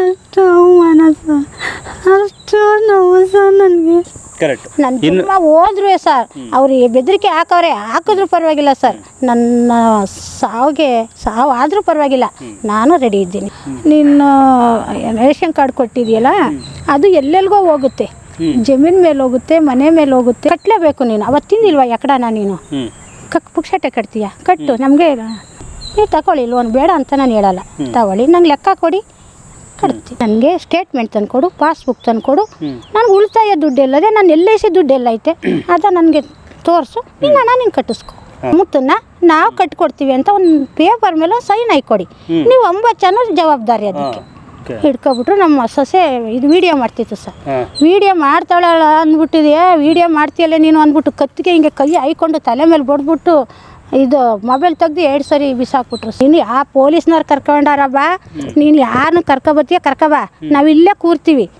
ಅಷ್ಟು ಅವಮಾನ ಸರ್ ಅಷ್ಟು ನೋವು ಸರ್ ನನಗೆ ಕರೆಕ್ಟ್ ನನ್ನ ಹೋದ್ರು ಸರ್. ಅವ್ರಿಗೆ ಬೆದರಿಕೆ ಹಾಕವ್ರೆ ಹಾಕಿದ್ರು ಪರವಾಗಿಲ್ಲ ಸರ್. ನನ್ನ ಸಾವಿಗೆ ಸಾವು ಆದರೂ ಪರವಾಗಿಲ್ಲ ನಾನು ರೆಡಿ ಇದ್ದೀನಿ. ನೀನು ರೇಷನ್ ಕಾರ್ಡ್ ಕೊಟ್ಟಿದೆಯಲ್ಲ ಅದು ಎಲ್ಲೆಲ್ಗೋ ಹೋಗುತ್ತೆ. ಜಮೀನ್ ಮೇಲೆ ಹೋಗುತ್ತೆ ಮನೆ ಮೇಲೆ ಹೋಗುತ್ತೆ. ಕಟ್ಟಲೇಬೇಕು ನೀನು. ಅವತ್ತಿಂದಿಲ್ವಾ ಎಕಡನ ನೀನು? ಕಕ್ ಪುಕ್ಷಟೆ ಕಟ್ತೀಯ? ಕಟ್ಟು ನಮಗೆ ನೀವು ತಗೊಳ್ಳಿ ಲೋನ್ ಬೇಡ ಅಂತ ನಾನು ಹೇಳಲ್ಲ. ತಗೊಳ್ಳಿ ನಂಗೆ ಲೆಕ್ಕ ಕೊಡಿ. ಕಟ್ತೀನಿ ನನಗೆ ಸ್ಟೇಟ್ಮೆಂಟ್ ತಂದ್ಕೊಡು ಪಾಸ್ಬುಕ್ ತಂದ್ಕೊಡು. ನಾನು ಉಳಿತಾಯ ದುಡ್ಡೆಲ್ಲದೆ ನಾನು ಎಲ್ ಐ ಸಿ ದುಡ್ಡು ಎಲ್ಲ ಐತೆ. ಅದ ನನಗೆ ತೋರಿಸು. ನೀನು ಹಣ ನೀನು ಕಟ್ಟಿಸ್ಕೊ. ಮುತ್ತನ್ನ ನಾವು ಕಟ್ಕೊಡ್ತೀವಿ ಅಂತ ಒಂದು ಪೇಪರ್ ಮೇಲೆ ಸೈನ್ ಹಾಕೊಡಿ. ನೀವು ಒಂಬತ್ತು ಜನ ಜವಾಬ್ದಾರಿ ಅದಕ್ಕೆ. ಹಿಡ್ಕೊಬಿಟ್ರು ನಮ್ಮ ಸೊಸೆ ಇದು ವಿಡಿಯೋ ಮಾಡ್ತಿತ್ತು ಸರ್. ವಿಡಿಯೋ ಮಾಡ್ತಾಳಲ್ಲ ಅಂದ್ಬಿಟ್ಟಿದೆಯಾ? ವಿಡಿಯೋ ಮಾಡ್ತೀಯಲ್ಲ ನೀನು ಅಂದ್ಬಿಟ್ಟು ಕತ್ತಿಗೆ ಹಿಂಗೆ ಕೈ ಹಾಯ್ಕೊಂಡು ತಲೆ ಮೇಲೆ ಬಡ್ಬಿಟ್ಟು ಇದು ಮೊಬೈಲ್ ತೆಗ್ದು ಎರಡು ಸರಿ ಬಿಸಾಕ್ಬಿಟ್ರು. ನೀನು ಆ ಪೊಲೀಸ್ನವ್ರು ಕರ್ಕೊಂಡಾರಬ್ಬ? ನೀನು ಯಾರನ್ನು ಕರ್ಕೊಬರ್ತೀಯ ಕರ್ಕೊಬ. ನಾವು ಇಲ್ಲೇ ಕೂರ್ತೀವಿ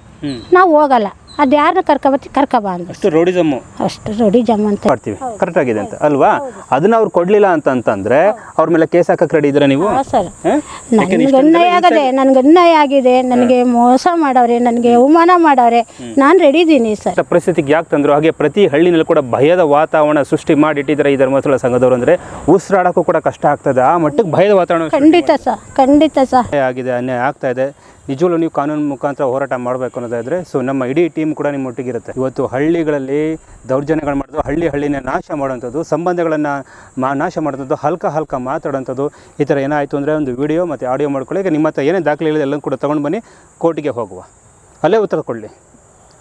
ನಾವು ಹೋಗಲ್ಲ. ಅದು ಯಾರನ್ನ ಕರ್ಕೊಬತ್ತಿ ಕರ್ಕೊಬ ಅಂತ ಅಷ್ಟು ರೋಡಿಸಮ್ಮು ಅಷ್ಟು ರೆಡಿ ಜಮ್ ಅಂತ. ಮಾಡ್ತೀವಿ. ಕರೆಕ್ಟ್ ಆಗಿದೆ ಅಂತ. ಅಲ್ವಾ? ಅದನ್ನ ಅವ್ರು ಕೊಡ್ಲಿಲ್ಲ ಅಂತ ಅಂತಂದ್ರೆ ಅವ್ರ ಮೇಲೆ ಕೇಸ್ ಹಾಕಕ್ ರೆಡಿ ಇದ್ರೆ ನೀವು? ಹಾಂ ಸರ್. ಹ? ನನಗೆ ಅನ್ಯಾಯ ಆಗದೆ ನನಗೆ ಅನ್ಯಾಯ ಆಗಿದೆ ನನಗೆ ಮೋಸ ಮಾಡವ್ರೆ ನನಗೆ ಅವಮಾನ ಮಾಡವ್ರೆ. ನಾನು ರೆಡಿ ಇದ್ದೀನಿ ಸರ್. ಇಂಥ ಪರಿಸ್ಥಿತಿಗೆ ಯಾಕೆ ತಂದ್ರು? ಹಾಗೆ ಪ್ರತಿ ಹಳ್ಳಿನಲ್ಲಿ ಕೂಡ ಭಯದ ವಾತಾವರಣ ಸೃಷ್ಟಿ ಮಾಡಿಟ್ಟಿದ್ರೆ ಈ ಧರ್ಮಸ್ಥಳ ಸಂಘದವ್ರು ಅಂದ್ರೆ ಉಸಿರಾಡಕ್ಕೂ ಕೂಡ ಕಷ್ಟ ಆಗ್ತದೆ. ಆ ಮಟ್ಟಕ್ಕೆ ಭಯದ ವಾತಾವರಣ ಖಂಡಿತ ಸರ್. ಖಂಡಿತ ಸರ್. ಆಗಿದೆ ಅನ್ಯಾಯ ಆಗ್ತಾ ಇದೆ. ನಿಜವಲ್ಲೂ ನೀವು ಕಾನೂನು ಮುಖಾಂತರ ಹೋರಾಟ ಮಾಡಬೇಕು ಅನ್ನೋದಾದ್ರೆ ಸೊ ನಮ್ಮ ಇಡೀ ಟೀಮ್ ಕೂಡ ನಿಮ್ಮ ಒಟ್ಟಿಗಿರುತ್ತೆ. ಇವತ್ತು ಹಳ್ಳಿಗಳಲ್ಲಿ ದೌರ್ಜನ್ಯಗಳು ಮಾಡೋದು ಹಳ್ಳಿ ಹಳ್ಳಿನ ನಾಶ ಮಾಡುವಂಥದ್ದು, ಸಂಬಂಧಗಳನ್ನು ಮಾ, ನಾಶ ಮಾಡೋಂಥದ್ದು ಹಲ್ಕ ಹಲ್ಕ ಮಾತಾಡೋಂಥದ್ದು ಈ ಥರ ಏನಾಯಿತು ಅಂದರೆ ಒಂದು ವಿಡಿಯೋ ಮತ್ತು ಆಡಿಯೋ ಮಾಡ್ಕೊಳ್ಳಿ. ಈಗ ನಿಮ್ಮ ಹತ್ರ ಏನೇ ದಾಖಲೆ ಇದೆ ಎಲ್ಲನೂ ಕೂಡ ತೊಗೊಂಡು ಬನ್ನಿ, ಕೋರ್ಟಿಗೆ ಹೋಗುವ. ಅಲ್ಲೇ ಉತ್ತರ ಕೊಡಲಿ.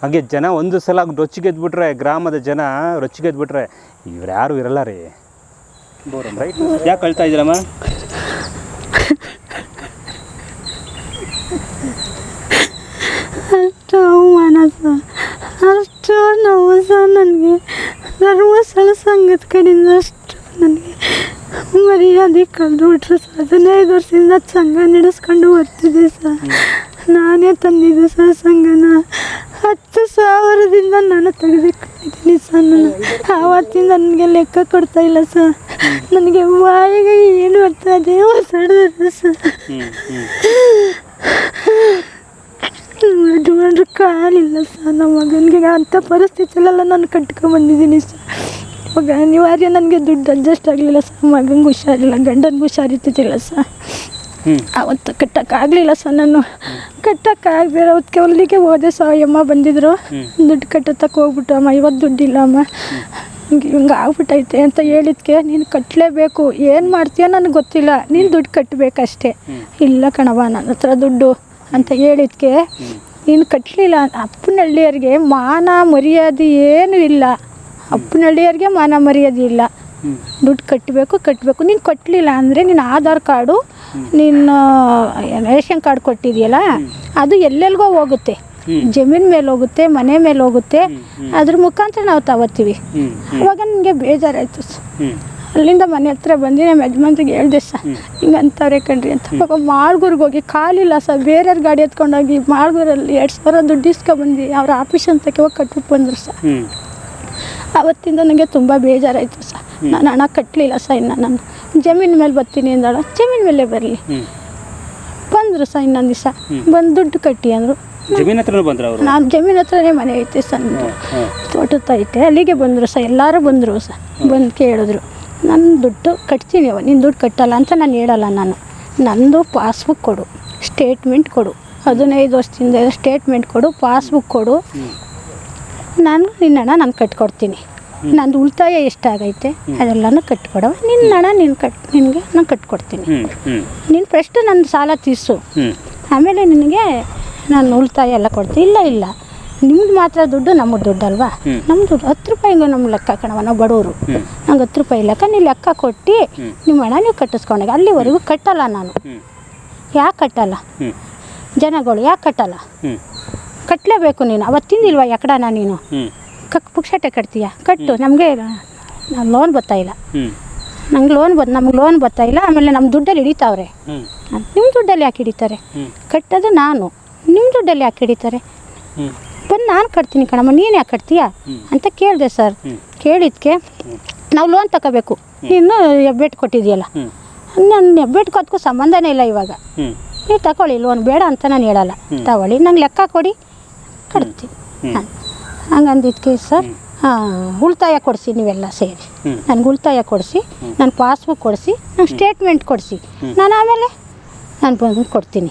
ಹಾಗೆ ಜನ ಒಂದು ಸಲ ರೊಚ್ಚಿಗೆದ್ಬಿಟ್ರೆ, ಗ್ರಾಮದ ಜನ ರೊಚ್ಚಿಗೆದ್ಬಿಟ್ರೆ, ಇವ್ರು ಯಾರು ಇರಲ್ಲ ರೀ. ರೈಟ್ ಯಾಕೆ ಕಳ್ತಾ ಇದ್ದೀರಮ್ಮ? ಅಷ್ಟು ಅವಮಾನ ಸರ್ ಅಷ್ಟು ನೋವು ಸರ್ ನನಗೆ ಧರ್ಮಸ್ಥಳ ಸಂಘದ ಕಡೆಯಿಂದ ಅಷ್ಟು ನನಗೆ ಮರ್ಯಾದೆ ಕಳೆದು ಬಿಟ್ರು ಸರ್. ಹದಿನೈದು ವರ್ಷದಿಂದ ಸಂಘ ನಡೆಸ್ಕೊಂಡು ಬರ್ತಿದ್ದೆ ಸರ್. ನಾನೇ ತಂದಿದ್ದೆ ಸರ್ ಸಂಘನ ಹತ್ತು ಸಾವಿರದಿಂದ ನಾನು ತೆಗೆದುಕೊಂಡಿದ್ದೀನಿ ಸರ್. ನಾನು ಆವತ್ತಿಂದ ನನಗೆ ಲೆಕ್ಕ ಕೊಡ್ತಾ ಇಲ್ಲ ಸರ್. ನನಗೆ ಬಾಯಿಗೆ ಏನು ಬರ್ತಾ ಇದೆ ಹೊಸಡಿದ್ರೆ ಸರ್. ನಡ್ಕೊಂಡ್ರೆ ಕಾಲಿಲ್ಲ ಸರ್. ನಮ್ಮ ಮಗನಿಗೆ ಅಂಥ ಪರಿಸ್ಥಿತಿಯಲ್ಲೆಲ್ಲ ನಾನು ಕಟ್ಕೊಂಬಂದಿದ್ದೀನಿ ಸರ್. ಇವಾಗ ಅನಿವಾರ್ಯ ನನಗೆ ದುಡ್ಡು ಅಡ್ಜಸ್ಟ್ ಆಗಲಿಲ್ಲ ಸರ್. ಮಗನಿಗೆ ಹುಷಾರಿಲ್ಲ ಗಂಡನಿಗೆ ಹುಷಾರಿರ್ತಿದ್ದಿಲ್ಲ ಸರ್. ಅವತ್ತು ಕಟ್ಟೋಕ್ಕಾಗಲಿಲ್ಲ ಸರ್ ನಾನು. ಕಟ್ಟೋಕ್ಕಾಗದೆ ಅವತ್ತಿಗೆ ಅಲ್ಲಿಗೆ ಹೋದೆ ಸರ್. ಅಮ್ಮ ಬಂದಿದ್ರು. ದುಡ್ಡು ಕಟ್ಟೋತಕ್ಕೆ ಹೋಗ್ಬಿಟ್ಟು ಅಮ್ಮ. ಇವತ್ತು ದುಡ್ಡಿಲ್ಲ ಅಮ್ಮ. ಹಿಂಗೆ ಹಿಂಗೆ ಆಗ್ಬಿಟ್ಟೈತೆ ಅಂತ ಹೇಳಿದ್ಕೆ ನೀನು ಕಟ್ಟಲೇಬೇಕು ಏನು ಮಾಡ್ತೀಯ ನನಗೆ ಗೊತ್ತಿಲ್ಲ. ನೀನು ದುಡ್ಡು ಕಟ್ಟಬೇಕಷ್ಟೇ ಇಲ್ಲ ಕಣವ ನನ್ನ ಹತ್ರ ದುಡ್ಡು ಅಂತ ಹೇಳಿದ್ಕೆ, ನೀನು ಕಟ್ಟಲಿಲ್ಲ ಅಪ್ಪನಹಳ್ಳಿಯವ್ರಿಗೆ ಮಾನ ಮರ್ಯಾದೆ ಏನೂ ಇಲ್ಲ. ಅಪ್ಪನಹಳ್ಳಿಯವ್ರಿಗೆ ಮಾನ ಮರ್ಯಾದೆ ಇಲ್ಲ. ದುಡ್ಡು ಕಟ್ಟಬೇಕು ಕಟ್ಟಬೇಕು ನೀನು ಕಟ್ಟಲಿಲ್ಲ ಅಂದರೆ ನಿನ್ನ ಆಧಾರ್ ಕಾರ್ಡು ನಿನ್ನ ರೇಷನ್ ಕಾರ್ಡ್ ಕೊಟ್ಟಿದೆಯಲ್ಲ, ಅದು ಎಲ್ಲೆಲ್ಗೋ ಹೋಗುತ್ತೆ. ಜಮೀನ್ ಮೇಲೆ ಹೋಗುತ್ತೆ, ಮನೆ ಮೇಲೆ ಹೋಗುತ್ತೆ. ಅದ್ರ ಮುಖಾಂತರ ನಾವು ತಗೋತೀವಿ. ಅವಾಗ ನನಗೆ ಬೇಜಾರಾಯಿತು. ಅಲ್ಲಿಂದ ಮನೆ ಹತ್ರ ಬಂದು ನಮ್ಮ ಯಜಮಾನ್ರಿಗೆ ಹೇಳ್ದೆ ಸರ್ ಹಿಂಗೆ ಅಂತವ್ರೆ ಕಣ್ರಿ ಅಂತ. ಪಾಪ ಮಾಳ್ಗೂರ್ಗೆ ಹೋಗಿ ಕಾಲಿಲ್ಲ ಸರ್ ಬೇರೆಯವ್ರ ಗಾಡಿ ಎತ್ಕೊಂಡೋಗಿ ಮಾಳ್ಗೂರಲ್ಲಿ ಎರಡು ಸಾವಿರ ದುಡ್ಡು ಇಸ್ಕೊಬಂದು ಅವ್ರ ಆಫೀಸ್ ಅಂತಕ್ಕೆ ಹೋಗಿ ಕಟ್ಬಿಟ್ಟು ಬಂದರು ಸರ್ ಅವತ್ತಿಂದ ನನಗೆ ತುಂಬ ಬೇಜಾರಾಯಿತು ಸರ್ ನಾನು ಹಣ ಕಟ್ಟಲಿಲ್ಲ ಸರ್ ಇನ್ನು ನಾನು. ಜಮೀನ್ ಮೇಲೆ ಬರ್ತೀನಿ ಅಂದಾಳ. ಜಮೀನ್ ಮೇಲೆ ಬರಲಿ. ಬಂದರು ಸರ್ ಇನ್ನೊಂದು ದಿವಸ. ಬಂದು ದುಡ್ಡು ಕಟ್ಟಿ ಅಂದರು. ಜಮೀನ್ ಹತ್ರನೂ ಬಂದ್ರ ಅವರು? ನಾನು ಜಮೀನ್ ಹತ್ರನೇ ಮನೆ ಐತೆ ಸರ್ ತೋಟದ ಐತೆ ಅಲ್ಲಿಗೆ ಬಂದರು ಸರ್ ಎಲ್ಲರೂ ಬಂದರು ಸರ್ ಬಂದು ಕೇಳಿದ್ರು. ನನ್ನ ದುಡ್ಡು ಕಟ್ತೀನಿ ಅವ ನಿನ್ನ ದುಡ್ಡು ಕಟ್ಟಲ್ಲ ಅಂತ ನಾನು ಹೇಳಲ್ಲ ನಾನು. ನಂದು ಪಾಸ್ಬುಕ್ ಕೊಡು. ಸ್ಟೇಟ್ಮೆಂಟ್ ಕೊಡು. ಹದಿನೈದು ವರ್ಷದಿಂದ ಸ್ಟೇಟ್ಮೆಂಟ್ ಕೊಡು ಪಾಸ್ಬುಕ್ ಕೊಡು. ನಾನು ನಿನ್ನ ಹಣ ನಾನು ಕಟ್ಕೊಡ್ತೀನಿ. ನಂದು ಉಳಿತಾಯ ಎಷ್ಟಾಗೈತೆ ಅದೆಲ್ಲನೂ ಕಟ್ಕೊಡವ ನಿನ್ನ ಹಣ ನೀನು ಕಟ್ ನಿನಗೆ ನಾನು ಕಟ್ಕೊಡ್ತೀನಿ. ನೀನು ಫಸ್ಟು ನನ್ನ ಸಾಲ ತೀರಿಸು. ಆಮೇಲೆ ನಿನಗೆ ನಾನು ಉಳಿತಾಯ ಎಲ್ಲ ಕೊಡ್ತೀನಿ. ಇಲ್ಲ ಇಲ್ಲ. ನಿಮ್ದು ಮಾತ್ರ ದುಡ್ಡು ನಮ್ಮ ದುಡ್ಡು ಅಲ್ವಾ. ನಮ್ಮ ದುಡ್ಡು ಹತ್ತು ರೂಪಾಯಿಗೂ ನಮ್ಮ ಲೆಕ್ಕ ಕಣವ ನಾವು ಬಡವರು. ನಂಗೆ ಹತ್ತು ರೂಪಾಯಿ ಲೆಕ್ಕ ನೀವು ಲೆಕ್ಕ ಕೊಟ್ಟು ನಿಮ್ಮ ಹಣ ನೀವು ಕಟ್ಟಿಸ್ಕೊಂಡಾಗ ಅಲ್ಲಿವರೆಗೂ ಕಟ್ಟಲ್ಲ ನಾನು. ಯಾಕೆ ಕಟ್ಟಲ್ಲ? ಜನಗಳು ಯಾಕೆ ಕಟ್ಟಲ್ಲ? ಕಟ್ಟಲೇಬೇಕು ನೀನು ಅವತ್ತಿಂದಿಲ್ವಾ ಎಕಡನ ನೀನು? ಕಕ್ ಪುಕ್ಷಟೆ ಕಟ್ತೀಯ? ಕಟ್ಟು ನಮಗೆ ಲೋನ್ ಬರ್ತಾ ಇಲ್ಲ. ಹ್ಞೂ ನಂಗೆ ಲೋನ್ ಬತ್ ನಮ್ಗೆ ಲೋನ್ ಬರ್ತಾಯಿಲ್ಲ ಆಮೇಲೆ ನಮ್ಮ ದುಡ್ಡಲ್ಲಿ ಹಿಡಿತಾವ್ರೆ. ನಿಮ್ಮ ದುಡ್ಡಲ್ಲಿ ಯಾಕೆ ಹಿಡಿತಾರೆ? ಕಟ್ಟೋದು ನಾನು ನಿಮ್ಮ ದುಡ್ಡಲ್ಲಿ ಯಾಕೆ ಹಿಡಿತಾರೆ? ಬಂದು ನಾನು ಕಟ್ತೀನಿ ಕಣಮ್ಮ ನೀನು ಯಾಕೆ ಕಟ್ತೀಯಾ? ಅಂತ ಕೇಳಿದೆ ಸರ್. ಕೇಳಿದ್ಕೆ ನಾವು ಲೋನ್ ತಗೋಬೇಕು. ನೀನು ಹೆಬ್ಬೆಟ್ಟು ಕೊಟ್ಟಿದೆಯಲ್ಲ? ನನ್ನ ಹೆಬ್ಬೆಟ್ಗೂ ಅದಕ್ಕೂ ಸಂಬಂಧನೇ ಇಲ್ಲ ಇವಾಗ. ನೀವು ತಗೊಳ್ಳಿ ಲೋನ್ ಬೇಡ ಅಂತ ನಾನು ಹೇಳಲ್ಲ. ತಗೊಳ್ಳಿ ನಂಗೆ ಲೆಕ್ಕ ಕೊಡಿ ಕಟ್ತೀನಿ. ಹಂಗಂದಿದ್ಕೆ ಸರ್ ಸರ್ ಉಳಿತಾಯ ಕೊಡಿಸಿ ನೀವೆಲ್ಲ ಸೇರಿ. ನನಗೆ ಉಳಿತಾಯ ಕೊಡಿಸಿ ನನ್ನ ಪಾಸ್ಬುಕ್ ಕೊಡಿಸಿ ನಂಗೆ ಸ್ಟೇಟ್ಮೆಂಟ್ ಕೊಡಿಸಿ. ನಾನು ಆಮೇಲೆ ನಾನು ಬಂದು ಕೊಡ್ತೀನಿ.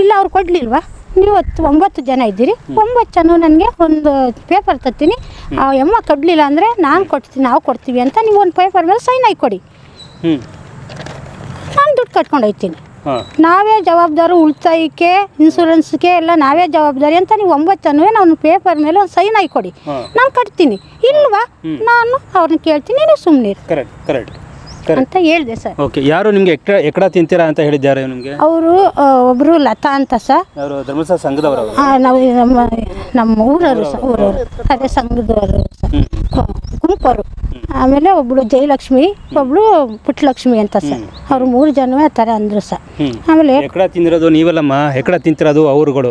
ಇಲ್ಲ ಅವ್ರು ಕೊಡಲಿಲ್ವಾ? ನೀವು ಹತ್ತು ಒಂಬತ್ತು ಜನ ಇದ್ದೀರಿ. ಒಂಬತ್ತು ಜನ ನನಗೆ ಒಂದು ಪೇಪರ್ ತತ್ತೀನಿ ಆ ಎಮ್ಮ ಕೊಡಲಿಲ್ಲ ಅಂದರೆ ನಾನು ಕೊಡ್ತೀನಿ ನಾವು ಕೊಡ್ತೀವಿ ಅಂತ ನೀವು ಒಂದು ಪೇಪರ್ ಮೇಲೆ ಸೈನ್ ಹಾಕಿ ಕೊಡಿ. ನಾನು ದುಡ್ಡು ಕಟ್ಕೊಂಡು ಹೋಗ್ತೀನಿ. ನಾವೇ ಜವಾಬ್ದಾರು ಉಳಿತಾಯಕ್ಕೆ ಇನ್ಸೂರೆನ್ಸ್ಗೆ ಎಲ್ಲ ನಾವೇ ಜವಾಬ್ದಾರಿ ಅಂತ ನೀವು ಒಂಬತ್ತು ಜನವೇ ನಾನು ಪೇಪರ್ ಮೇಲೆ ಒಂದು ಸೈನ್ ಹಾಕಿ ಕೊಡಿ. ನಾನು ಕಟ್ತೀನಿ. ಇಲ್ವಾ? ನಾನು ಅವ್ರನ್ನ ಕೇಳ್ತೀನಿ ನೀವು ಸುಮ್ಮನೆ ಕರೆಕ್ಟ್ ಕರೆಕ್ಟ್ ಅಂತ ಹೇಳಿದೆ ಸರ್. ಓಕೆ ಯಾರು ನಿಮಗೆ ಎಕ್ಡ ತಿಂತೀರಾ ಅಂತ ಹೇಳಿದ್ದಾರೆ ನಿಮಗೆ? ಅವರು ಒಬ್ರು ಲತಾ ಅಂತ ಸರ್. ಅವರು ಧರ್ಮಸ್ಥಳ ಸಂಘದವರು ಆ, ನಾವು ನಮ್ಮ ನಮ್ಮ ಊರವರು ಸಹ ಊರವರು. ಅದೇ ಸಂಘದವರು. ಗುಂಪವರು. ಆಮೇಲೆ ಒಬ್ಳು ಜಯಲಕ್ಷ್ಮಿ ಒಬ್ಳು ಪುಟ್ಟಲಕ್ಷ್ಮಿ ಅಂತ ಸರ್. ಅವ್ರು ಮೂರು ಜನವೇ ಆ ಥರ ಅಂದರು ಸರ್. ಹ್ಮ್. ಆಮೇಲೆ ಎಕಡ ತಿಂದಿರೋದು ನೀವಲ್ಲಮ್ಮ ಎಕಡ ತಿಂತಿರೋದು ಅವರುಗಳು.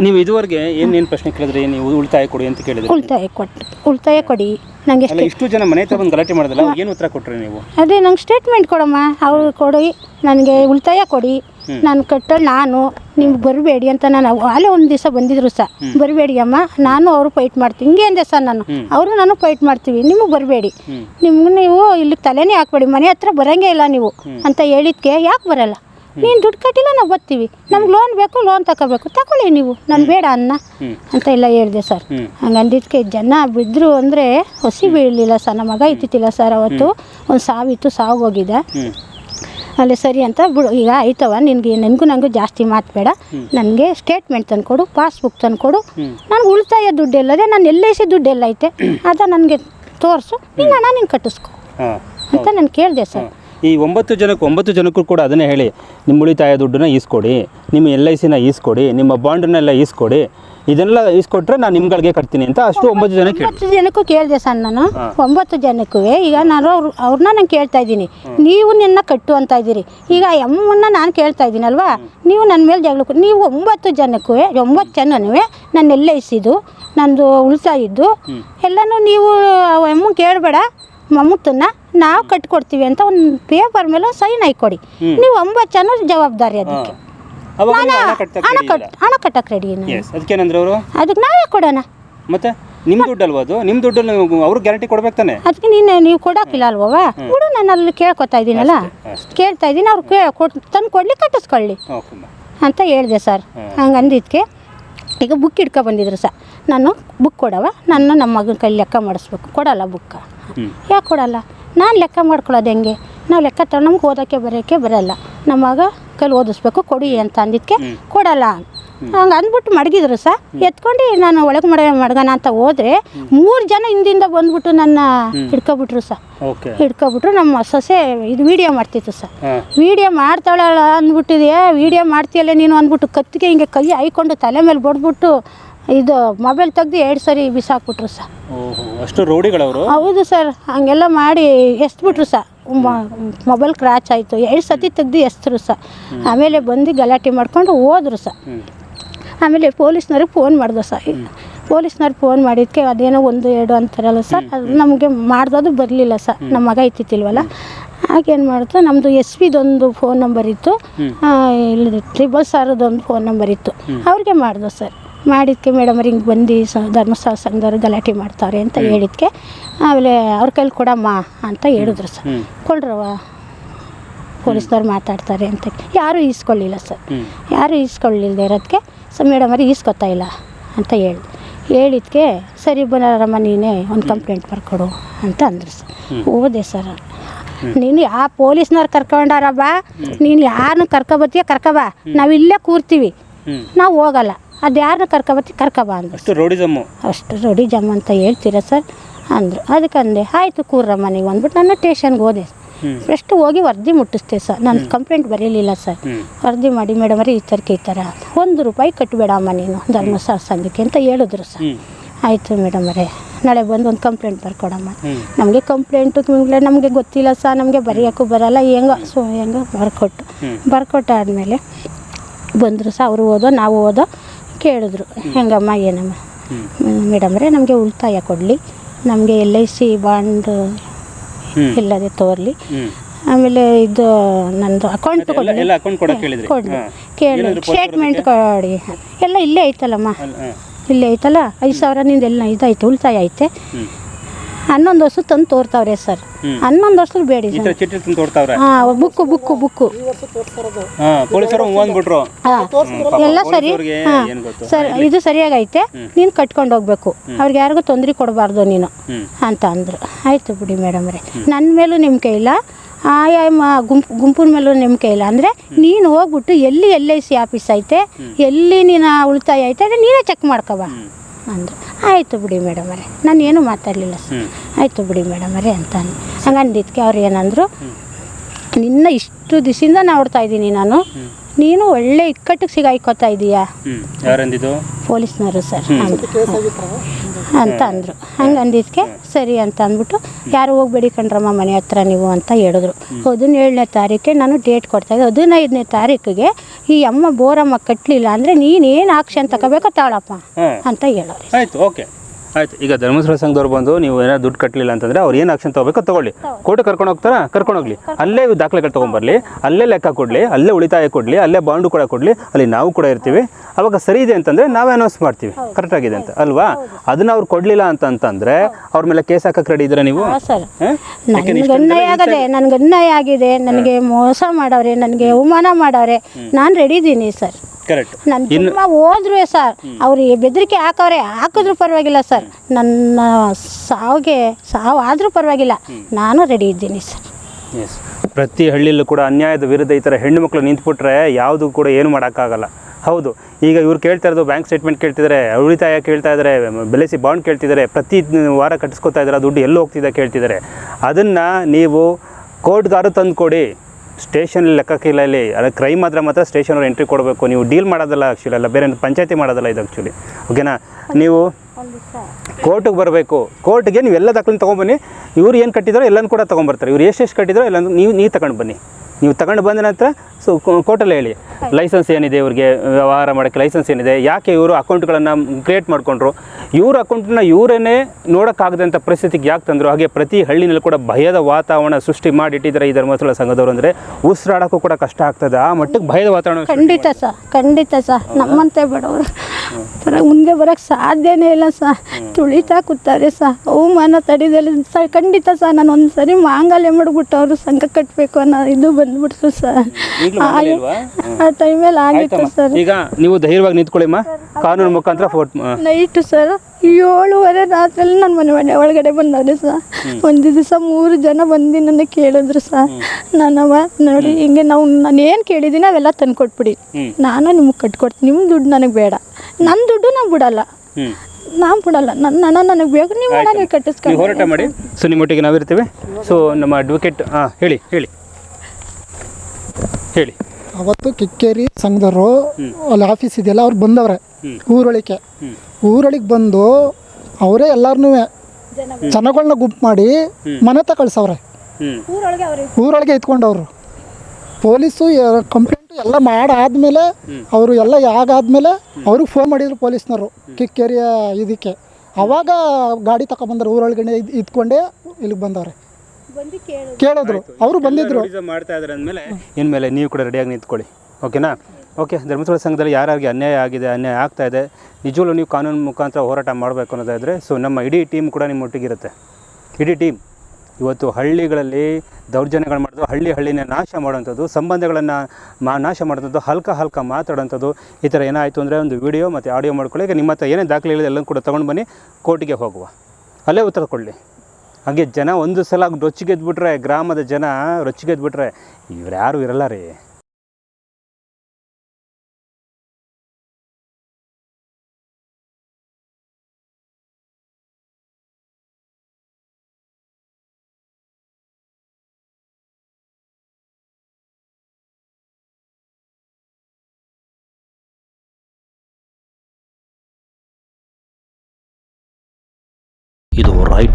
ನೀವು ಇದುವರೆಗೆ ಏನೇನು ಪ್ರಶ್ನೆ ಕೇಳಿದ್ರಿ? ನೀವು ಉಳಿತಾಯ ಕೊಡಿ ಅಂತ ಕೇಳಿದ್ರೆ. ಉಳಿತಾಯ ಕೊಟ್ಟು ಉಳಿತಾಯ ಕೊಡಿ. ನಂಗೆ ಅಲ್ಲ ಇಷ್ಟು ಜನ ಮನೆ ಹತ್ರ ಬಂದು ಗಲಾಟೆ ಮಾಡಿದಲ್ಲ ಏನು ಉತ್ತರ ಕೊಟ್ರಿ ನೀವು? ಅದೇ ನಂಗೆ ಸ್ಟೇಟ್ಮೆಂಟ್ ಕೊಡಮ್ಮ. ಅವ್ರು ಕೊಡಿ ನನಗೆ ಉಳಿತಾಯ ಕೊಡಿ. ನಾನು ಕಟ್ಟಲು ನಾನು ನಿಮ್ಗೆ ಬರಬೇಡಿ ಅಂತ ನಾನು ಅಲ್ಲೇ ಒಂದು ದಿವಸ ಬಂದಿದ್ರು ಸಹ ಬರಬೇಡಿ ಅಮ್ಮ ನಾನು ಅವರು ಫೈಟ್ ಮಾಡ್ತೀನಿ. ಹಿಂಗೆ ಅಂದೆ ಸರ್ ನಾನು. ಅವರು ನಾನು ಫೈಟ್ ಮಾಡ್ತೀವಿ ನಿಮಗೆ ಬರಬೇಡಿ. ನಿಮ್ಗೆ ನೀವು ಇಲ್ಲಿ ತಲೆನೇ ಹಾಕ್ಬೇಡಿ ಮನೆ ಹತ್ರ ಬರೋಂಗೇ ಇಲ್ಲ ನೀವು ಅಂತ ಹೇಳಿದ್ಕೆ ಯಾಕೆ ಬರಲ್ಲ? ನೀನು ದುಡ್ಡು ಕಟ್ಟಿಲ್ಲ ನಾವು ಬರ್ತೀವಿ. ನಮ್ಗೆ ಲೋನ್ ಬೇಕು ಲೋನ್ ತಗೋಬೇಕು ತಗೊಳ್ಳಿ ನೀವು. ನಾನು ಬೇಡ ಅನ್ನ ಅಂತ ಎಲ್ಲ ಹೇಳಿದೆ ಸರ್. ಹಂಗಂದಿದ್ದಕ್ಕೆ ಜನ ಬಿದ್ದರು ಅಂದರೆ ಹೊಸಿ ಬೀಳಲಿಲ್ಲ ಸರ್. ನಮ್ಮ ಮಗ ಇತ್ತಿತ್ತಿಲ್ಲ ಸರ್ ಅವತ್ತು. ಒಂದು ಸಾವಿತ್ತು ಸಾವು ಹೋಗಿದೆ ಅಲ್ಲಿ ಸರಿ ಅಂತ ಬಿಡು. ಈಗ ಆಯ್ತವ. ನಿನಗೆ ನನಗೂ ನನಗೂ ಜಾಸ್ತಿ ಮಾತು ಬೇಡ. ನನಗೆ ಸ್ಟೇಟ್ಮೆಂಟ್ ತಂದುಕೊಡು ಪಾಸ್ಬುಕ್ ತಂದುಕೊಡು. ನನಗೆ ಉಳಿತಾಯ ದುಡ್ಡು ಎಲ್ಲದೆ ನಾನು ಎಲ್ ಐ ಸಿ ದುಡ್ಡು ಎಲ್ಲ ಐತೆ ಅದ ನನಗೆ ತೋರಿಸು. ನಿನ್ನ ಹಣ ನೀನು ಕಟ್ಟಿಸ್ಕೊ. ಅಂತ ನಾನು ಕೇಳಿದೆ ಸರ್. ಈ ಒಂಬತ್ತು ಜನಕ್ಕೆ ಒಂಬತ್ತು ಜನಕ್ಕೂ ಕೂಡ ಅದನ್ನೇ ಹೇಳಿ ನಿಮ್ಮ ಉಳಿತಾಯ ದುಡ್ಡನ್ನ ಈಸ್ಕೊಡಿ ನಿಮ್ಮ ಎಲ್ ಐ ಸಿನ ಈಸ್ಕೊಡಿ ನಿಮ್ಮ ಬಾಂಡನ್ನೆಲ್ಲ ಈಸ್ಕೊಡಿ ಇದೆಲ್ಲ ಈಸ್ಕೊಟ್ರೆ ನಾನು ನಿಮ್ಗಳಿಗೆ ಕಟ್ತೀನಿ ಅಂತ ಅಷ್ಟು ಒಂಬತ್ತು ಜನಕ್ಕೆ ಒಂಬತ್ತು ಜನಕ್ಕೂ ಕೇಳಿದೆ ಸರ್ ನಾನು. ಒಂಬತ್ತು ಜನಕ್ಕೂ ಈಗ ನಾನು ಅವ್ರು ಅವ್ರನ್ನ ನಾನು ಕೇಳ್ತಾ ಇದ್ದೀನಿ. ನೀವು ನಿನ್ನ ಕಟ್ಟು ಅಂತ ಇದ್ದೀರಿ. ಈಗ ಎಮ್ಮನ್ನ ನಾನು ಕೇಳ್ತಾ ಇದ್ದೀನಲ್ವಾ? ನೀವು ನನ್ನ ಮೇಲೆ ಜಗಳ ನೀವು ಒಂಬತ್ತು ಜನಕ್ಕೂ ಒಂಬತ್ತು ಜನನೂ ನನ್ನ ಎಲ್ಲ ಇಸಿದ್ದು ನಂದು ಉಳಿತಾಯಿದ್ದು. ಎಲ್ಲನೂ ನೀವು ಎಮ್ಮ ಕೇಳಬೇಡ ಮಮ್ಮತ್ತನ್ನ ನಾವು ಕಟ್ಕೊಡ್ತೀವಿ ಅಂತ ಒಂದು ಪೇಪರ್ ಮೇಲೆ ಸೈನ್ ಹಾಕೊಡಿ. ನೀವು ಒಂಬತ್ತು ಜನ ಜವಾಬ್ದಾರಿ ಅದಕ್ಕೆ. ನಾನು ಹಣ ಕಟ್ ಹಣ ಕಟ್ಟಕ್ಕೆ ರೆಡಿ ಅದಕ್ಕೇನಂದ್ರೆ ಅವರು? ಅದಕ್ಕೆ ನಾವೇ ಕೊಡೋಣ. ಮತ್ತೆ? ನಿಮ್ಮ ದುಡ್ಡಲ್ವಾ ಅದು? ನಿಮ್ಮ ದುಡ್ಡಲ್ಲಿ ಅವ್ರು ಗ್ಯಾರಂಟಿ ಕೊಡ್ಬೇಕು ತಾನೆ? ಅದಕ್ಕೆ ನೀನು ನೀವು ಕೊಡೋಕ್ಕಿಲ್ಲ ಅಲ್ವವ ಬಿಡು ನಾನು ಅಲ್ಲಿ ಕೇಳ್ಕೊತಾ ಇದ್ದೀನಲ್ಲ? ಕೇಳ್ತಾ ಇದ್ದೀನಿ ಅವ್ರು ಕೇ ಕೊಟ್ ತಂದು ಕೊಡಲಿ ಕಟ್ಟಿಸ್ಕೊಳ್ಳಿ. ಅಂತ ಹೇಳಿದೆ ಸರ್. ಹಂಗೆ ಅಂದಿದ್ದಕ್ಕೆ ಈಗ ಬುಕ್ ಇಟ್ಕೊ ಬಂದಿದ್ರು ಸರ್. ನಾನು ಬುಕ್ ಕೊಡವ? ನಾನು ನಮ್ಮ ಮಗನ ಕೈ ಲೆಕ್ಕ ಮಾಡಿಸ್ಬೇಕು. ಕೊಡಲ್ಲ ಬುಕ್ಕ ಯಾಕೆ ಕೊಡಲ್ಲ? ನಾನು ಲೆಕ್ಕ ಮಾಡ್ಕೊಳ್ಳೋದು ಹೆಂಗೆ? ನಾವು ಲೆಕ್ಕ ತಗೊಂಡು ನಮ್ಗೆ ಓದೋಕ್ಕೆ ಬರೋಕ್ಕೆ ಬರೋಲ್ಲ. ನಮ್ಮ ಮಗ ಕೈಲಿ ಓದಿಸ್ಬೇಕು ಕೊಡಿ ಅಂತ ಅಂದಿದ್ದಕ್ಕೆ ಕೊಡಲ್ಲ. ಹಂಗೆ ಅಂದ್ಬಿಟ್ಟು ಮಡಗಿದ್ರು ಸರ್. ಎತ್ಕೊಂಡು ನಾನು ಒಳಗೆ ಮಡ ಮಡಗೋಣ ಅಂತ ಹೋದ್ರೆ ಮೂರು ಜನ ಹಿಂದಿಂದ ಬಂದ್ಬಿಟ್ಟು ನನ್ನ ಹಿಡ್ಕೊಬಿಟ್ರು ಸರ್. ಓಕೆ. ಹಿಡ್ಕೊಬಿಟ್ರು ನಮ್ಮ ಸೊಸೆ ಇದು ವಿಡಿಯೋ ಮಾಡ್ತಿತ್ತು ಸರ್. ವೀಡಿಯೋ ವಿಡಿಯೋ ಮಾಡ್ತಾಳಲ್ಲ ಅಂದ್ಬಿಟ್ಟಿದೆಯಾ ವಿಡಿಯೋ ಮಾಡ್ತೀಯಲ್ಲ ನೀನು ಅಂದ್ಬಿಟ್ಟು ಕತ್ತಿಗೆ ಹಿಂಗೆ ಕೈ ಹಾಯ್ಕೊಂಡು ತಲೆ ಮೇಲೆ ಬಡ್ಬಿಟ್ಟು ಇದು ಮೊಬೈಲ್ ತೆಗ್ದು ಎರಡು ಸರಿ ಬಿಸಾಕ್ಬಿಟ್ರು ಸರ್. ಅಷ್ಟು ರೌಡಿಗಳವರು ಹೌದು ಸರ್ ಹಂಗೆಲ್ಲ ಮಾಡಿ ಎಸ್ಬಿಟ್ರು ಸರ್. ಮೊಬೈಲ್ ಕ್ರಾಚ್ ಆಯಿತು. ಎರಡು ಸತಿ ತೆಗ್ದು ಎಸ್ತರು ಸರ್. ಆಮೇಲೆ ಬಂದು ಗಲಾಟೆ ಮಾಡ್ಕೊಂಡು ಹೋದ್ರು ಸರ್. ಆಮೇಲೆ ಪೊಲೀಸ್ನವ್ರಿಗೆ ಫೋನ್ ಮಾಡಿದೆ ಸರ್. ಪೊಲೀಸ್ನವ್ರು ಫೋನ್ ಮಾಡಿದ್ಕೆ ಅದೇನೋ ಒಂದು ಎರಡು ಅಂತಾರಲ್ಲ ಸರ್. ಅದು ನಮಗೆ ಮಾಡ್ದೋದು ಬರಲಿಲ್ಲ ಸರ್. ನಮ್ಮ ಮಗ ಇತ್ತಿತ್ತಿಲ್ವಲ್ಲ. ಹಾಗೇನು ಮಾಡ್ತು ನಮ್ಮದು ಎಸ್ ಪಿದೊಂದು ಫೋನ್ ನಂಬರ್ ಇತ್ತು ಇಲ್ಲಿ ಟ್ರಿಬಲ್ ಸಾರದೊಂದು ಫೋನ್ ನಂಬರ್ ಇತ್ತು. ಅವ್ರಿಗೆ ಮಾಡ್ದೆ ಸರ್. ಮಾಡಿದ್ದಕ್ಕೆ ಮೇಡಮ್ ಹಿಂಗೆ ಬಂದು ಸ ಧರ್ಮಸ್ಥಳ ಸಂಘದವ್ರು ಗಲಾಟೆ ಮಾಡ್ತಾರೆ ಅಂತ ಹೇಳಿದ್ಕೆ. ಆಮೇಲೆ ಅವ್ರ ಕೈಲಿ ಕೊಡಮ್ಮ ಅಂತ ಹೇಳಿದ್ರು ಸರ್. ಕೊಡ್ರವ ಪೊಲೀಸ್ನವ್ರು ಮಾತಾಡ್ತಾರೆ ಅಂತ ಯಾರೂ ಈಸ್ಕೊಳ್ಳಿಲ್ಲ ಸರ್. ಯಾರೂ ಈಸ್ಕೊಳ್ಳಿಲ್ಲದೆ ಇರೋದಕ್ಕೆ ಸೊ ಮೇಡಮ್ ಅವ್ರಿಗೆ ಈಸ್ಕೊತಾ ಇಲ್ಲ ಅಂತ ಹೇಳಿದೆ. ಹೇಳಿದ್ಕೆ ಸರಿ ಬನಾರಮ್ಮ ನೀನೇ ಒಂದು ಕಂಪ್ಲೇಂಟ್ ಬರ್ಕೊಡು ಅಂತ ಅಂದರು ಸರ್. ಹೋದೆ ಸರ್. ನೀನು ಆ ಪೊಲೀಸ್ನವ್ರು ಕರ್ಕೊಂಡಾರಬ್ಬ? ನೀನು ಯಾರನ್ನು ಕರ್ಕೊಬತ್ತೀಯ ಕರ್ಕೊಬಾ ನಾವು ಇಲ್ಲೇ ಕೂರ್ತೀವಿ. ನಾವು ಹೋಗಲ್ಲ. ಅದು ಯಾರನ್ನ ಕರ್ಕೊಬತ್ತಿ ಕರ್ಕೊಬಾ ಅಂದ್ರು. ಅಷ್ಟು ರೌಡಿಸಮ್ಮು. ಅಷ್ಟು ರೆಡಿ ಜಮ್ ಅಂತ ಹೇಳ್ತೀರಾ ಸರ್? ಅಂದರು. ಅದಕ್ಕೆ ಅಂದೆ ಆಯಿತು ಕೂರ್ರಮ್ಮ ನೀವು ಅಂದ್ಬಿಟ್ಟು ನಾನು ಟೇಷನ್ಗೆ ಹೋದೆ ಫಸ್ಟ್ ಹೋಗಿ ವರದಿ ಮುಟ್ಟಿಸ್ತೆ ಸರ್. ನಾನು ಕಂಪ್ಲೇಂಟ್ ಬರೀಲಿಲ್ಲ ಸರ್. ವರದಿ ಮಾಡಿ ಮೇಡಮ್ ಅವರೇ ಈ ಥರಕ್ಕೆ ಈ ಥರ ಒಂದು ರೂಪಾಯಿ ಕಟ್ಟಬೇಡಮ್ಮ ನೀನು ಧರ್ಮಸ್ಥಳ ಸಂಘಕ್ಕೆ ಅಂತ ಹೇಳಿದ್ರು ಸರ್. ಆಯಿತು ಮೇಡಮ್ ಅವರೇ ನಾಳೆ ಬಂದು ಒಂದು ಕಂಪ್ಲೇಂಟ್ ಬರ್ಕೊಡಮ್ಮ. ನಮಗೆ ಕಂಪ್ಲೇಂಟು ನಮಗೆ ಗೊತ್ತಿಲ್ಲ ಸರ್. ನಮಗೆ ಬರೆಯೋಕ್ಕೂ ಬರಲ್ಲ. ಹೆಂಗೋ ಸೊ ಹೆಂಗೋ ಬರ್ಕೊಟ್ಟು. ಬರ್ಕೊಟ್ಟಾದ್ಮೇಲೆ ಬಂದರು ಸರ್. ಅವರು ಓದೋ ನಾವು ಓದೋ ಕೇಳಿದ್ರು ಹೆಂಗಮ್ಮ ಏನಮ್ಮ? ಮೇಡಮ್ ಮೇಡಮ್ರೆ ನಮಗೆ ಉಳಿತಾಯ ಕೊಡಲಿ ನಮಗೆ ಎಲ್ ಐ ಸಿ ಬಾಂಡ್ ಇಲ್ಲದೆ ತೋರಲಿ. ಆಮೇಲೆ ಇದು ನಂದು ಅಕೌಂಟ್ ಕೊಡಲಿ. ಕೇಳಿ ಸ್ಟೇಟ್ಮೆಂಟ್ ಕೊಡಿ. ಎಲ್ಲ ಇಲ್ಲೇ ಐತಲ್ಲಮ್ಮ. ಇಲ್ಲೇ ಐತಲ್ಲ? ಐದು ಸಾವಿರ ನಿಂದ ಎಲ್ಲ ಇದಾಯ್ತು ಉಳಿತಾಯ ಐತೆ. ಹನ್ನೊಂದು ವರ್ಷ ತಂದು ತೋರ್ತಾವ್ರೆ ಸರ್. ಹನ್ನೊಂದು ವರ್ಷ ಬೇಡಿ ಚಿಟ್ಟಿ ತಂದು ತೋರ್ತಾವ್ರೆ? ಹಾಂ ಬುಕ್ಕು ಬುಕ್ಕು ಬುಕ್ಕು. ಪೊಲೀಸರು ಎಲ್ಲ ಸರಿ. ಸರ್ ಇದು ಸರಿಯಾಗೈತೆ. ನೀನು ಕಟ್ಕೊಂಡು ಹೋಗ್ಬೇಕು. ಅವ್ರಿಗೆ ಯಾರಿಗೂ ತೊಂದರೆ ಕೊಡಬಾರ್ದು ನೀನು. ಅಂತ ಅಂದರು. ಆಯಿತು ಬಿಡಿ ಮೇಡಮ್ರೆ ನನ್ನ ಮೇಲೂ ನಂಬಿಕೆ ಇಲ್ಲ. ಆಯಾ ಗುಂಪು ಗುಂಪಿನ ಮೇಲೂ ನಂಬಿಕೆ ಇಲ್ಲ. ಅಂದರೆ ನೀನು ಹೋಗ್ಬಿಟ್ಟು ಎಲ್ಲಿ ಎಲ್ ಐ ಸಿ ಆಫೀಸ್ ಐತೆ ಎಲ್ಲಿ ನೀನು ಉಳಿತಾಯ ಐತೆ ಅದೇ ನೀನೇ ಚೆಕ್ ಮಾಡ್ಕೊಬಾ ಅಂದರು ಆಯಿತು ಬಿಡಿ ಮೇಡಮರೇ ನಾನು ಏನೂ ಮಾತಾಡಲಿಲ್ಲ ಸರ್. ಆಯಿತು ಬಿಡಿ ಮೇಡಮರೇ ಅಂತ ಅಂದೆ. ಹಂಗಂದಿದ್ದಕ್ಕೆ ಅವ್ರು ಏನಂದರು ನಿನ್ನ ಇಷ್ಟು ದಿವಸದಿಂದ ನೋಡ್ತಾ ಇದ್ದೀನಿ ನಾನು. ನೀನು ಒಳ್ಳೆ ಇಕ್ಕಟ್ಟಿಗೆ ಸಿಗಾಯ್ಕೋತಾ ಇದೀಯಾ? ಪೊಲೀಸ್ನವರು ಸರ್ ಅಂತ ಅಂದರು. ಹಂಗೆ ಅಂದಿದ್ದಕ್ಕೆ ಸರಿ ಅಂತ ಅಂದ್ಬಿಟ್ಟು ಯಾರು ಹೋಗ್ಬೇಡಿ ಕಣ್ರಮ್ಮ ಮನೆ ಹತ್ರ ನೀವು ಅಂತ ಹೇಳಿದ್ರು. ಹದಿನೇಳನೇ ತಾರೀಕಿಗೆ ನಾನು ಡೇಟ್ ಕೊಡ್ತಾ ಇದ್ದೆ. ಹದಿನೈದನೇ ತಾರೀಕಿಗೆ ಈ ಅಮ್ಮ ಬೋರಮ್ಮ ಕಟ್ಟಲಿಲ್ಲ ಅಂದರೆ ನೀನೇನು ಆಕ್ಷನ್ ತಗೋಬೇಕೋ ತಾಳಪ್ಪ ಅಂತ ಹೇಳೋರು. ಆಯ್ತು ಓಕೆ ಆಯ್ತು ಈಗ ಧರ್ಮಸ್ಥಳ ಸಂಘದವ್ರು ಬಂದು ನೀವು ಏನೋ ದುಡ್ಡು ಕಟ್ಟಲಿಲ್ಲ ಅಂತಂದ್ರೆ ಅವ್ರು ಏನು ಆಕ್ಷನ್ ತಗೋಬೇಕೋ ತಗೊಳ್ಳಿ. ಕೋರ್ಟ್ ಕರ್ಕೊಂಡು ಹೋಗ್ತಾರಾ? ಕರ್ಕೊಂಡು ಹೋಗ್ಲಿ. ಅಲ್ಲೇ ದಾಖಲೆಗಳು ತೊಗೊಂಬರ್ಲಿ ಅಲ್ಲೇ ಲೆಕ್ಕ ಕೊಡಲಿ ಅಲ್ಲೇ ಉಳಿತಾಯ ಕೊಡಲಿ ಅಲ್ಲೇ ಬಾಂಡು ಕೂಡ ಕೊಡಲಿ ಅಲ್ಲಿ ನಾವು ಕೂಡ ಇರ್ತೀವಿ. ಅವಾಗ ಸರಿ ಇದೆ ಅಂತಂದ್ರೆ ನಾವೇ ಅನೌನ್ಸ್ ಮಾಡ್ತೀವಿ. ಕರೆಕ್ಟ್ ಆಗಿದೆ ಅಂತ. ಅಲ್ವಾ? ಅದನ್ನ ಅವ್ರು ಕೊಡಲಿಲ್ಲ ಅಂತ ಅಂತಂದ್ರೆ ಅವ್ರ ಮೇಲೆ ಕೇಸ್ ಹಾಕಕ್ಕೆ ರೆಡಿ ಇದ್ರೆ ನೀವು? ನನಗೆ ಅನ್ಯಾಯ ಆಗಿದೆ ನನಗೆ ಮೋಸ ಮಾಡವ್ರೆ ನನಗೆ ಅವಮಾನ ಮಾಡವ್ರೆ. ನಾನು ರೆಡಿ ಇದ್ದೀನಿ ಸರ್. ಕರೆಕ್ಟ್ ನನ್ನ ಜನ್ಮ ಹೋದ್ರು ಸರ್ ಅವ್ರು ಬೆದರಿಕೆ ಹಾಕವ್ರೆ ಹಾಕಿದ್ರು ಪರವಾಗಿಲ್ಲ ಸರ್. ನನ್ನ ಸಾವಿಗೆ ಸಾವು ಆದರೂ ಪರವಾಗಿಲ್ಲ. ನಾನು ರೆಡಿ ಇದ್ದೀನಿ ಸರ್. ಎಸ್ ಪ್ರತಿ ಹಳ್ಳಿಯಲ್ಲೂ ಕೂಡ ಅನ್ಯಾಯದ ವಿರುದ್ಧ ಈ ಥರ ಹೆಣ್ಣು ಮಕ್ಕಳು ನಿಂತ್ಬಿಟ್ರೆ ಯಾವುದು ಕೂಡ ಏನು ಮಾಡೋಕ್ಕಾಗಲ್ಲ. ಹೌದು. ಈಗ ಇವ್ರು ಕೇಳ್ತಾ ಇರೋದು ಬ್ಯಾಂಕ್ ಸ್ಟೇಟ್ಮೆಂಟ್ ಕೇಳ್ತಿದ್ದಾರೆ ಉಳಿತಾಯ ಕೇಳ್ತಾ ಇದ್ದಾರೆ ಬೆಲೆಸಿ ಬಾಂಡ್ ಕೇಳ್ತಿದ್ದಾರೆ ಪ್ರತಿ ವಾರ ಕಟ್ಟಿಸ್ಕೊತಾ ಇದ್ದಾರೆ ದುಡ್ಡು ಎಲ್ಲಿ ಹೋಗ್ತಿದೆ ಕೇಳ್ತಿದ್ದಾರೆ. ಅದನ್ನು ನೀವು ಕೋರ್ಟ್ಗಾರು ತಂದು ಕೊಡಿ ಸ್ಟೇಷನ್ ಲೆಕ್ಕಕ್ಕಿಲ್ಲ ಇಲ್ಲಿ ಅದು ಕ್ರೈಮ್ ಆದರೆ ಮಾತ್ರ ಸ್ಟೇಷನ್ ಅವ್ರು ಎಂಟ್ರಿ ಕೊಡಬೇಕು. ನೀವು ಡೀಲ್ ಮಾಡೋದಲ್ಲ ಆ್ಯಕ್ಚುಲಿ ಅಲ್ಲ. ಬೇರೆ ಪಂಚಾಯತಿ ಮಾಡೋದಲ್ಲ ಇದು ಆ್ಯಕ್ಚುಲಿ ಓಕೆನಾ ನೀವು ಕೋರ್ಟಿಗೆ ಬರಬೇಕು. ಕೋರ್ಟ್ಗೆ ನೀವು ಎಲ್ಲ ದಾಖಲೆ ತೊಗೊಂಬನ್ನಿ ಇವ್ರು ಏನು ಕಟ್ಟಿದಾರೋ ಎಲ್ಲನೂ ಕೂಡ ತೊಗೊಂಬರ್ತಾರೆ ಇವ್ರು ಎಷ್ಟೆಷ್ಟು ಕಟ್ಟಿದಾರೋ ಎಲ್ಲ ನೀವು ನೀವು ತಗೊಂಡು ಬನ್ನಿ. ನೀವು ತಗೊಂಡು ಬಂದ ನಂತರ ಸೊ ಕೋರ್ಟಲ್ಲಿ ಹೇಳಿ. ಲೈಸೆನ್ಸ್ ಏನಿದೆ ಇವ್ರಿಗೆ ವ್ಯವಹಾರ ಮಾಡೋಕ್ಕೆ ಲೈಸೆನ್ಸ್ ಏನಿದೆ ಯಾಕೆ ಇವರು ಅಕೌಂಟ್ಗಳನ್ನು ಕ್ರಿಯೇಟ್ ಮಾಡಿಕೊಂಡ್ರು? ಇವ್ರ ಅಕೌಂಟನ್ನ ಇವರೇನೇ ನೋಡೋಕ್ಕಾಗದಂಥ ಪರಿಸ್ಥಿತಿಗೆ ಯಾಕೆ ತಂದರು? ಹಾಗೆ ಪ್ರತಿ ಹಳ್ಳಿನಲ್ಲಿ ಕೂಡ ಭಯದ ವಾತಾವರಣ ಸೃಷ್ಟಿ ಮಾಡಿಟ್ಟಿದ್ದಾರೆ ಈ ಧರ್ಮಸ್ಥಳ ಸಂಘದವರು ಅಂದರೆ ಉಸಿರಾಡೋಕ್ಕೂ ಕೂಡ ಕಷ್ಟ ಆಗ್ತದೆ. ಆ ಮಟ್ಟಕ್ಕೆ ಭಯದ ವಾತಾವರಣ ಖಂಡಿತ ಸರ್ ಖಂಡಿತ ಸರ್. ನಮ್ಮಂತೆ ಬಡವರು. ಮುಂದೆ ಬರೋಕ್ಕೆ ಸಾಧ್ಯನೇ ಇಲ್ಲ ಸರ್. ತುಳಿತಾ ಕೂತಾರೆ ಸರ್. ಅವಮಾನ ತಡಿದಲ್ಲಿ ಸ ಖಂಡಿತ ಸರ್ ನಾನು ಒಂದು ಸರಿ ಮಾಂಗಲ್ಯ ಮಾಡಿಬಿಟ್ಟು ಅವರು ಸಂಘ ಕಟ್ಟಬೇಕು ಅನ್ನೋ ಇದು ಬಂದ್ಬಿಡ್ತು ಸರ್. ಈಗಲೂ? ಆ ಟೈಮಲ್ಲಿ ಆಗಿತ್ತು ಆಯ್ತಮ್ಮ. ಸರ್. ಈಗ ನೀವು ಧೈರ್ಯವಾಗಿ ನಿಂತ್ಕೊಳ್ಳಿಮ್ಮ. ಕಾನೂನು ಮುಖಾಂತರ ನೈಟ್ ನೈಟು ಸರ್ ಏಳುವರೆ ರಾತ್ರಿಯಲ್ಲಿ ನನ್ನ ಮನೆ ಮನೆ ಒಳಗಡೆ ಬಂದವ್ರೆ ಸರ್. ಒಂದು ದಿವಸ ಮೂರು ಜನ ಬಂದು ನನ್ನ ಕೇಳಿದ್ರು ಸರ್. ನಾನವ ನೋಡಿ ಹಿಂಗೆ ನಾವು ನಾನು ಏನು ಕೇಳಿದ್ದೀನಿ ಅವೆಲ್ಲ ತಂದು ಕೊಟ್ಬಿಡಿ ನಾನು ನಿಮ್ಗೆ ಕಟ್ಕೊಡ್ತೀನಿ. ನಿಮ್ಮ ದುಡ್ಡು ನನಗೆ ಬೇಡ. ನನ್ನ ದುಡ್ಡು ನಾವು ಬಿಡಲ್ಲ. ಹ್ಞೂ ನಾನು ಬಿಡಲ್ಲ. ನನ್ನ ಹಣ ನನಗೆ ಬೇಕು. ನೀವು ಹಣ ನೀವು ನೀವು ಕಟ್ಟಿಸ್ಕೊಂಡು. ಹೋರಾಟ ಮಾಡಿ. ಸೊ ನಿಮ್ಮೊಟ್ಟಿಗೆ ನಾವಿರ್ತೀವಿ. ಸೊ ನಮ್ಮ ಅಡ್ವೊಕೇಟ್ ಹಾಂ ಹೇಳಿ ಹೇಳಿ. ಹೇಳಿ. ಅವತ್ತು ಕಿಕ್ಕೇರಿ ಸಂಘದವರು ಅಲ್ಲಿ ಆಫೀಸ್ ಇದೆಯಲ್ಲ ಅವ್ರು ಬಂದವ್ರೆ. ಊರೊಳಿಕೆ ಊರೊಳಿಗೆ ಬಂದು ಅವರೇ ಎಲ್ಲಾರನ್ನೂ ಜನಗಳನ್ನ ಗುಂಪು ಮಾಡಿ ಮನೆ ತ ಕಳ್ಸವ್ರೆ. ಊರೊಳಗೆ ಇತ್ಕೊಂಡವ್ರು ಪೊಲೀಸು ಕಂಪ್ಲೇಂಟ್ ಎಲ್ಲ ಮಾಡಾದ್ಮೇಲೆ ಅವರು ಎಲ್ಲ ಯಾಗಾದ್ಮೇಲೆ ಅವ್ರಿಗೆ ಫೋನ್ ಮಾಡಿದ್ರು ಪೊಲೀಸ್ನವರು ಕಿಕ್ಕೇರಿಯ ಇದಕ್ಕೆ. ಅವಾಗ ಗಾಡಿ ತಗೊಂಬಂದ್ರೆ ಊರೊಳಗಡೆ ಇದ್- ಇದ್ಕೊಂಡೇ ಇಲ್ಲಿಗೆ ಬಂದವ್ರೆ. ಬಂದು ಕೇಳಿದ್ರು. ಕೇಳಿದ್ರು. ಅವರು ಬಂದಿದ್ರು. ಮಾಡ್ತಾ ಇದ್ದಾರೆ ಅಂದಮೇಲೆ ಇನ್ಮೇಲೆ ನೀವು ಕೂಡ ರೆಡಿಯಾಗಿ ನಿಂತ್ಕೊಳ್ಳಿ. ಓಕೆನಾ ಓಕೆ ಧರ್ಮಸ್ಥಳ ಸಂಘದಲ್ಲಿ ಯಾರಿಗೆ ಅನ್ಯಾಯ ಆಗಿದೆ ಅನ್ಯಾಯ ಆಗ್ತಾ ಇದೆ ನಿಜವಲ್ಲೂ ನೀವು ಕಾನೂನು ಮುಖಾಂತರ ಹೋರಾಟ ಮಾಡಬೇಕು ಅನ್ನೋದಾದರೆ ಸೊ ನಮ್ಮ ಇಡೀ ಟೀಮ್ ಕೂಡ ನಿಮ್ಮ ಒಟ್ಟಿಗಿರುತ್ತೆ. ಇಡೀ ಟೀಮ್ ಇವತ್ತು ಹಳ್ಳಿಗಳಲ್ಲಿ ದೌರ್ಜನ್ಯಗಳು ಮಾಡೋದು ಹಳ್ಳಿ ಹಳ್ಳಿನ ನಾಶ ಮಾಡೋವಂಥದ್ದು ಸಂಬಂಧಗಳನ್ನು ಮಾ ನಾಶ ಮಾಡೋಂಥದ್ದು ಹಲ್ಕ ಹಲ್ಕ ಮಾತಾಡೋಂಥದ್ದು ಈ ಥರ ಏನಾಯಿತು ಅಂದರೆ ಒಂದು ವಿಡಿಯೋ ಮತ್ತು ಆಡಿಯೋ ಮಾಡ್ಕೊಳ್ಳಿ ಈಗ ನಿಮ್ಮ ಹತ್ರ ಏನೇ ದಾಖಲೆ ಎಲ್ಲ ಕೂಡ ತೊಗೊಂಡು ಬನ್ನಿ ಕೋರ್ಟಿಗೆ ಹೋಗುವ. ಅಲ್ಲೇ ಉತ್ತರ ಕೊಡಲಿ. ಹಾಗೆ ಜನ ಒಂದು ಸಲ ರೊಚ್ಚಿಗೆದ್ಬಿಟ್ರೆ ಗ್ರಾಮದ ಜನ ರೊಚ್ಚಿಗೆದ್ಬಿಟ್ರೆ ಇವ್ರು ಯಾರು ಇರಲ್ಲ ರೀ.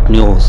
ಇದು ರೈಟ್ ನ್ಯೂಸ್